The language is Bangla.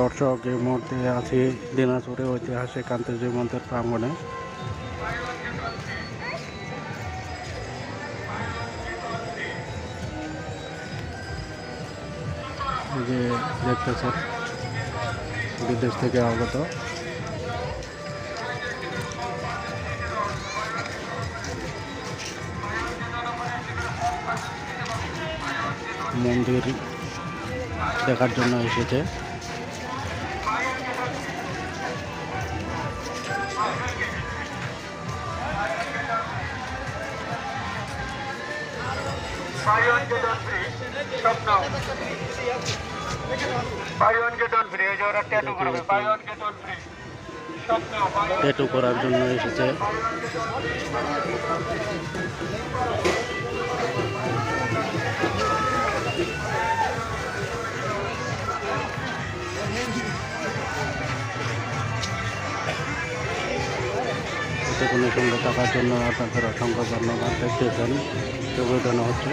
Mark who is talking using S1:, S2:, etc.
S1: দর্শক এই মুহূর্তে আছি দিনাজপুরে ঐতিহাসিক আন্তর্জাতিক মন্ত্রের প্রাঙ্গণে যে দেখতেছেন, বিদেশ থেকে আগত। মন্দির দেখার জন্য এসেছে। ট্যাটু করার জন্য এসেছে এতক্ষণের সঙ্গে থাকার জন্য আপনাদের অসংখ্য ধন্যবাদ। দেখতেছেন সুবিধানো হচ্ছে।